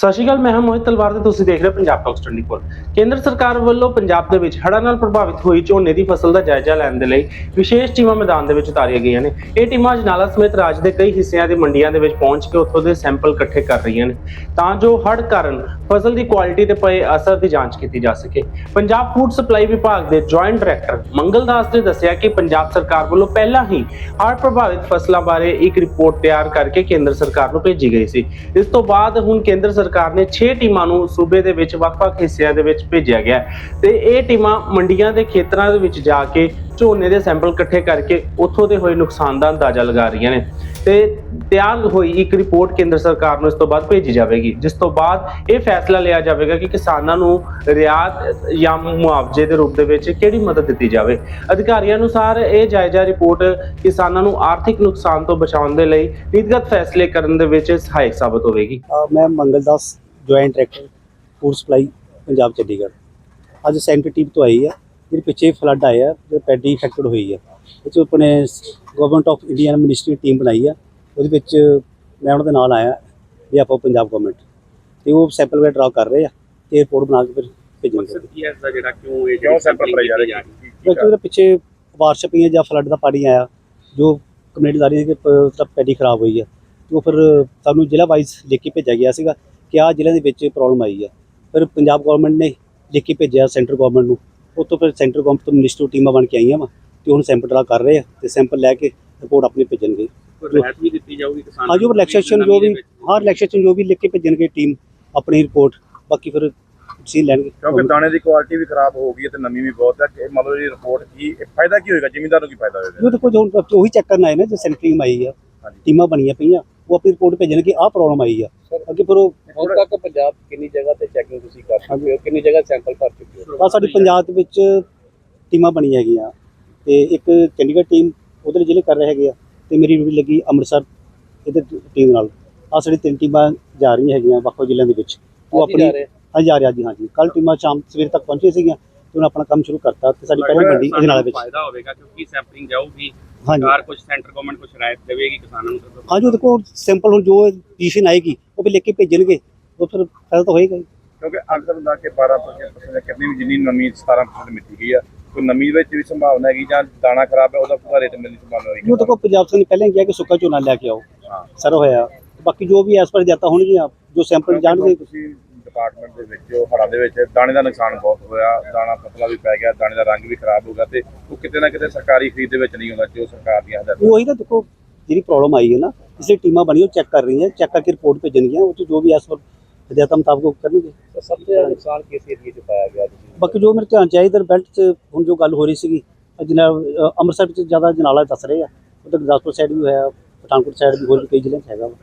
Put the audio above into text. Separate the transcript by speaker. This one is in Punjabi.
Speaker 1: ਸਤਿ ਸ਼੍ਰੀ ਅਕਾਲ, ਮੈਂ ਹਾਂ ਮੋਹਿਤ ਤਲਵਾਰ ਤੇ ਤੁਸੀਂ ਦੇਖ ਰਹੇ ਹੋ ਪੰਜਾਬ ਟਾਕਸ 24 ਕੇਂਦਰ ਸਰਕਾਰ ਵੱਲੋਂ ਪੰਜਾਬ ਦੇ ਵਿੱਚ ਹੜ੍ਹਾਂ ਨਾਲ ਪ੍ਰਭਾਵਿਤ ਹੋਈ ਝੋਨੇ ਦੀ ਫਸਲ ਦਾ ਜਾਇਜ਼ਾ ਲੈਣ ਦੇ ਲਈ ਵਿਸ਼ੇਸ਼ ਟੀਮਾਂ ਮੈਦਾਨ ਦੇ ਵਿੱਚ ਉਤਾਰੀਆਂ ਗਈਆਂ ਨੇ। ਇਹ ਟੀਮਾਂ ਅਜਨਾਲਾ ਸਮੇਤ ਰਾਜ ਦੇ ਕਈ ਹਿੱਸਿਆਂ ਦੇ ਮੰਡੀਆਂ ਦੇ ਵਿੱਚ ਪਹੁੰਚ ਕੇ ਉੱਥੋਂ ਦੇ ਸੈਂਪਲ ਇਕੱਠੇ ਕਰ ਰਹੀਆਂ ਨੇ। ਤਾਂ ਜੋ ਹੜ੍ਹ ਕਾਰਨ ਫਸਲ ਦੀ ਕੁਆਲਿਟੀ ਤੇ ਪਏ ਅਸਰ ਦੀ ਜਾਂਚ ਕੀਤੀ ਜਾ ਸਕੇ। ਪੰਜਾਬ ਫੂਡ ਸਪਲਾਈ ਵਿਭਾਗ ਦੇ ਜੁਆਇੰਟ ਡਾਇਰੈਕਟਰ ਮੰਗਲ ਦਾਸ ਨੇ ਦੱਸਿਆ ਕਿ ਪੰਜਾਬ ਸਰਕਾਰ ਵੱਲੋਂ ਪਹਿਲਾਂ ਹੀ ਹੜ੍ਹ ਪ੍ਰਭਾਵਿਤ ਫਸਲਾਂ ਬਾਰੇ ਇੱਕ ਰਿਪੋਰਟ ਤਿਆਰ ਕਰਕੇ ਕੇਂਦਰ ਸਰਕਾਰ ਨੂੰ ਭੇਜੀ ਗਈ ਸੀ। ਇਸ ਤੋਂ ਬਾਅਦ ਹੁਣ ਕੇਂਦਰ ਸਰਕਾਰ ਨੇ 6 ਟੀਮਾਂ ਨੂੰ ਸੂਬੇ ਦੇ ਵਿੱਚ ਵੱਖ-ਵੱਖ ਹਿੱਸਿਆਂ ਦੇ ਵਿੱਚ ਭੇਜਿਆ ਗਿਆ ਤੇ ਇਹ ਟੀਮਾਂ ਮੰਡੀਆਂ ਦੇ ਖੇਤਰਾਂ ਦੇ ਵਿੱਚ ਜਾ ਕੇ ਝੋਨੇ ਦੇ ਸੈਂਪਲ ਇਕੱਠੇ ਕਰਕੇ ਉੱਥੋਂ ਦੇ ਹੋਏ ਨੁਕਸਾਨ ਦਾ ਅੰਦਾਜ਼ਾ ਲਗਾ ਰਹੀਆਂ ਨੇ। ਤੇ ਤਿਆਰ ਹੋਈ ਇੱਕ ਰਿਪੋਰਟ ਕੇਂਦਰ ਸਰਕਾਰ ਨੂੰ ਇਸ ਤੋਂ ਬਾਅਦ ਭੇਜੀ ਜਾਵੇਗੀ, ਜਿਸ ਤੋਂ ਬਾਅਦ ਇਹ ਫੈਸਲਾ ਲਿਆ ਜਾਵੇਗਾ ਕਿ ਕਿਸਾਨਾਂ ਨੂੰ ਰਿਆਤ ਜਾਂ ਮੁਆਵਜ਼ੇ ਦੇ ਰੂਪ ਦੇ ਵਿੱਚ ਕਿਹੜੀ ਮਦਦ ਦਿੱਤੀ ਜਾਵੇ। ਅਧਿਕਾਰੀਆਂ ਅਨੁਸਾਰ ਇਹ ਜਾਇਜ਼ਾ ਰਿਪੋਰਟ ਕਿਸਾਨਾਂ ਨੂੰ ਆਰਥਿਕ ਨੁਕਸਾਨ ਤੋਂ ਬਚਾਉਣ ਦੇ ਲਈ ਨੀਤੀਗਤ ਫੈਸਲੇ ਕਰਨ ਦੇ ਵਿੱਚ ਸਹਾਇਕ ਸਾਬਤ ਹੋਵੇਗੀ।
Speaker 2: ਮੈਂ Mangal Das, joint director food supply, Punjab Chandigarh. ਅੱਜ ਸੈਂਟਰ ਟੀਮ ਤੋਂ ਆਈ ਹੈ ਜਿਹਦੇ ਪਿੱਛੇ ਫਲੱਡ ਆਇਆ ਹੈ, ਜੋ ਪੈਡੀ ਇਫੈਕਟਡ ਹੋਈ ਹੈ ਇਹ 'ਚ ਆਪਣੇ ਗਵਰਨਮੈਂਟ ਆਫ ਇੰਡੀਆ ਨੇ ਮਿਨਿਸਟਰੀ ਟੀਮ ਬਣਾਈ ਹੈ ਉਹਦੇ ਵਿੱਚ ਮੈਂ ਉਹਨਾਂ ਦੇ ਨਾਲ ਆਇਆ ਵੀ ਆਪਾਂ ਪੰਜਾਬ ਗਵਰਨਮੈਂਟ ਤੇ ਉਹ ਸੈਂਪਲ ਵਗੈਰਾ ਡਰਾ ਕਰ ਰਹੇ ਆ ਤੇ ਰਿਪੋਰਟ ਬਣਾ ਕੇ ਫਿਰ ਭੇਜਣਗੇ।
Speaker 3: ਮਕਸਦ ਕੀ ਹੈ ਇਸ ਦਾ ਜਿਹੜਾ ਕਿਉਂ ਇਹ ਕਿਉਂ ਸੈਂਪਲ ਭਰਾਈ ਜਾ ਰਹੀ? ਹੈ
Speaker 2: ਕਿਉਂਕਿ ਉਹਦੇ ਪਿੱਛੇ ਬਾਰਿਸ਼ ਪਈਆਂ ਜਾਂ ਫਲੱਡ ਦਾ ਪਾਣੀ ਆਇਆ ਜੋ ਕਮੇਟੀ ਦਾ ਰਹੀ ਹੈ ਕਿ ਤਾਂ ਪੈਡੀ ਖਰਾਬ ਹੋਈ ਹੈ ਤੇ ਉਹ ਫਿਰ ਸਾਨੂੰ ਜ਼ਿਲ੍ਹਾ ਵਾਈਜ਼ ਲਿਖ ਕੇ ਭੇਜਿਆ ਗਿਆ ਸੀਗਾ ਕਿ ਆਹ ਜ਼ਿਲ੍ਹਿਆਂ ਦੇ ਵਿੱਚ ਪ੍ਰੋਬਲਮ ਆਈ ਹੈ ਫਿਰ ਪੰਜਾਬ ਗਵਰਨਮੈਂਟ ਨੇ ਲਿਖ ਕੇ ਭੇਜਿਆ ਸੈਂਟਰ ਗਵਰਨਮੈਂਟ ਨੂੰ। ਉੱਥੋਂ ਫਿਰ ਸੈਂਟਰ ਗਵਰਨਮੈਂਟ ਤੋਂ ਮਿਨਿਸਟਰ ਟੀਮਾਂ ਬਣ ਕੇ ਆਈਆਂ ਵਾ ਤੇ ਹੁਣ ਸੈਂਪਲ ਡਰਾ ਕਰ ਰਹੇ ਆ ਤੇ ਸੈਂਪਲ ਲੈ ਕੇ ਰਿਪੋਰਟ ਆਪਣੀ ਭੇਜਣਗੇ।
Speaker 3: ਰਿਆਇਤ ਵੀ ਦਿੱਤੀ ਜਾਊਗੀ ਕਿਸਾਨਾਂ ਨੂੰ
Speaker 2: ਰਿਲੈਕਸੇਸ਼ਨ ਜੋ ਵੀ ਹਾਂ ਰਿਲੈਕਸੇਸ਼ਨ ਜੋ ਵੀ ਲਿਖ ਕੇ ਭੇਜਣਗੇ ਟੀਮ ਆਪਣੀ ਰਿਪੋਰਟ ਬਾਕੀ ਫਿਰ ਸੀ ਲੈਣਗੇ।
Speaker 4: ਕਿਉਂਕਿ ਦਾਣੇ ਦੀ ਕੁਆਲਿਟੀ ਵੀ ਖਰਾਬ ਹੋ ਗਈ ਹੈ ਤੇ ਨਮੀ ਵੀ ਬਹੁਤ ਹੈ ਕਿ ਮਤਲਬ ਇਹ ਰਿਪੋਰਟ ਕੀ ਇਹ ਫਾਇਦਾ ਕੀ ਹੋਏਗਾ? ਜ਼ਿਮੀਂਦਾਰ ਨੂੰ ਕੀ ਫਾਇਦਾ ਹੋਏਗਾ?
Speaker 2: ਜੋ ਦੇਖੋ ਹੁਣ ਉਹੀ ਚੈੱਕ ਕਰਨ ਆਏ ਨੇ ਜੋ ਸੈਂਟਰ ਟੀਮ ਆਈ ਆ। ਟੀਮਾਂ ਬਣੀਆਂ ਪਈਆਂ। ਉਹ ਆਪਣੀ ਰਿਪੋਰਟ ਭੇਜਣ ਕਿ ਆਹ ਪ੍ਰੋਬਲਮ ਆਈ ਆ। ਅੱਗੇ ਫਿਰ ਉਹ
Speaker 5: ਹੁਣ ਤੱਕ ਪੰਜਾਬ ਕਿੰਨੀ ਜਗ੍ਹਾ ਤੇ ਚੈਕਿੰਗ ਤੁਸੀਂ ਕਰ ਚੁੱਕੇ ਹੋ? ਕਿੰਨੀ ਜਗ੍ਹਾ ਸੈਂਪਲ ਭਰ ਚੁੱਕੇ ਹੋ?
Speaker 2: ਆ ਸਾਡੀ ਪੰਜਾਬ ਦੇ ਵਿੱਚ ਟੀਮਾਂ ਬਣੀਆਂ ਹੈਗੀਆਂ। ਤੇ ਇੱਕ ਚੰਡੀਗੜ੍ਹ ਟੀਮ ਉਧਰ ਜ਼ਿਲ੍ਹੇ ਕਰ ਰਹੇ ਹੈਗੇ ਆ। ਤੇ ਮੇਰੀ ਡਿਊਟੀ ਲੱਗੀ ਅੰਮ੍ਰਿਤਸਰ ਇਹਦੇ ਟੀਮ ਨਾਲ। ਆ ਸਾਡੀ ਤਿੰਨ ਟੀਮਾਂ ਜਾ ਰਹੀਆਂ ਹੈਗੀਆਂ ਵੱਖ ਜ਼ਿਲ੍ਹਿਆਂ ਦੇ ਵਿੱਚ। ਉਹ
Speaker 5: ਅੱਜ ਹੀ ਜਾ
Speaker 2: ਆਪਣੀ
Speaker 5: ਰਹੇ?
Speaker 2: ਹਾਂ ਜਾ ਰਿਹਾ ਜੀ ਕੱਲ ਟੀਮਾਂ ਸ਼ਾਮ ਸਵੇਰ ਤੱਕ ਪਹੁੰਚੇ ਸੀਗੀਆਂ ਤੇ ਹੁਣ ਆਪਣਾ ਕੰਮ ਸ਼ੁਰੂ ਕਰਤਾ ਤੇ ਸਾਡੀ ਪਹਿਲੀ ਮੰਡੀ ਇਹਦੇ ਨਾਲ ਵਿੱਚ।
Speaker 3: ਫਾਇਦਾ ਹੋਵੇਗਾ ਕਿਉਂਕਿ ਸੈਂਪਲਿੰਗ ਜਾਊਗੀ। ਸਰਕਾਰ ਕੁਝ ਸੈਂਟਰ ਗਵਰਨਮੈਂਟ ਕੁਝ ਰਾਇਤ ਦੇਵੇਗੀ ਕਿਸਾਨਾਂ ਨੂੰ ਤਾਂ
Speaker 2: ਹਾਂ ਜੋ ਦੇਖੋ ਸਿੰਪਲ ਹੁਣ ਜੋ ਪੋਜੀਸ਼ਨ ਆਏਗੀ ਉਹ ਵੀ ਲਿਖ ਕੇ ਭੇਜਣਗੇ ਉਹ ਫਿਰ ਫਾਇਦਾ ਤਾਂ ਹੋਏਗਾ ਹੀ।
Speaker 4: ਕਿਉਂਕਿ ਅਕਸਰ ਹੁੰਦਾ ਕਿ 12% ਜਾਂ ਕਿੰਨੀ ਵੀ ਜਿੰਨੀ ਨਮੀ 17% ਮਿੱਟੀ ਗਈ ਆ ਕੋਈ ਨਮੀ ਵਿੱਚ ਵੀ ਸੰਭਾਵਨਾ ਹੈਗੀ ਜਾਂ ਦਾਣਾ ਖਰਾਬ ਹੈ ਉਹਦਾ ਪੂਰਾ ਰੇਟ ਮਿਲਣ ਦੀ ਸੰਭਾਵਨਾ ਹੋਏਗੀ।
Speaker 2: ਜੋ ਦੇਖੋ ਪੰਜਾਬ ਸਰਕਾਰ ਨੇ ਪਹਿਲਾਂ ਹੀ ਕਿਹਾ ਕਿ ਸੁੱਕਾ ਝੋਨਾ ਲੈ ਕੇ ਆਓ
Speaker 4: ਹਾਂ।
Speaker 2: ਸਰ ਹੋਇਆ। ਬਾਕੀ ਜੋ ਵੀ ਐਸ ਪਰ ਜਾਤਾ ਹੋਣਗੀਆਂ ਜੋ ਸੈਂਪਲ ਜਾਣਗੇ।
Speaker 4: ਤੁਸੀਂ ਡਿਪਾਰਟਮੈਂਟ ਦੇ ਵਿੱਚ ਜੋ ਹੜ੍ਹਾਂ ਦੇ ਵਿੱਚ ਦਾਣੇ ਦਾ ਨੁਕਸਾਨ ਬਹੁਤ ਹੋਇਆ ਦਾਣਾ ਪਤਲਾ ਵੀ ਪੈ ਗਿਆ ਦਾਣੇ ਦਾ ਰੰਗ ਵੀ ਖਰਾਬ ਹੋ ਗਿਆ ਤੇ ਉਹ ਕਿਤੇ ਨਾ ਕਿਤੇ ਸਰਕਾਰੀ ਖਰੀਦ ਦੇ ਵਿੱਚ ਨਹੀਂ ਹੁੰਦਾ ਜੋ ਸਰਕਾਰ ਦੀਆਂ ਹਦਾਇਤਾਂ
Speaker 2: ਉਹੀ ਤਾਂ ਦੇਖੋ ਜਿਹੜੀ ਪ੍ਰੋਬਲਮ ਆਈ ਹੈ ਨਾ ਇਸ ਲਈ ਟੀਮਾਂ ਬਣੀਆਂ ਉਹ ਚੈੱਕ ਕਰ ਰਹੀਆਂ ਚੈੱਕ ਕਰਕੇ ਰਿਪੋਰਟ ਭੇਜਣਗੀਆਂ ਉਹ 'ਚ ਜੋ ਵੀ ਐਸ ਪਰ ਹਦਾਇਤਾਂ ਮੁਤਾਬਕ ਉਹ ਕਰਨਗੇ।
Speaker 5: ਸਭ ਤੋਂ ਜ਼ਿਆਦਾ ਨੁਕਸਾਨ ਕਿਸ ਏਰੀਏ 'ਚ ਪਾਇਆ ਗਿਆ ਤੁਸੀਂ?
Speaker 2: ਬਾਕੀ ਜੋ ਮੇਰੇ ਧਿਆਨ ਚ ਆਇਆ ਇਧਰ ਬੈਲਟ 'ਚ ਹੁਣ ਜੋ ਗੱਲ ਹੋ ਰਹੀ ਸੀਗੀ ਜਨਾ ਅੰਮ੍ਰਿਤਸਰ ਵਿੱਚ ਜ਼ਿਆਦਾ ਜਨਾਲਾ ਦੱਸ ਰਹੇ ਆ ਉਧਰ ਗੁਰਦਾਸਪੁਰ ਸਾਈਡ ਵੀ ਹੋਇਆ ਪਠਾਨਕੋਟ ਸਾਈਡ ਵੀ ਹੋਰ ਵੀ ਕਈ ਜ਼ਿਲ੍ਹਿਆਂ 'ਚ ਹੈਗਾ ਵਾ।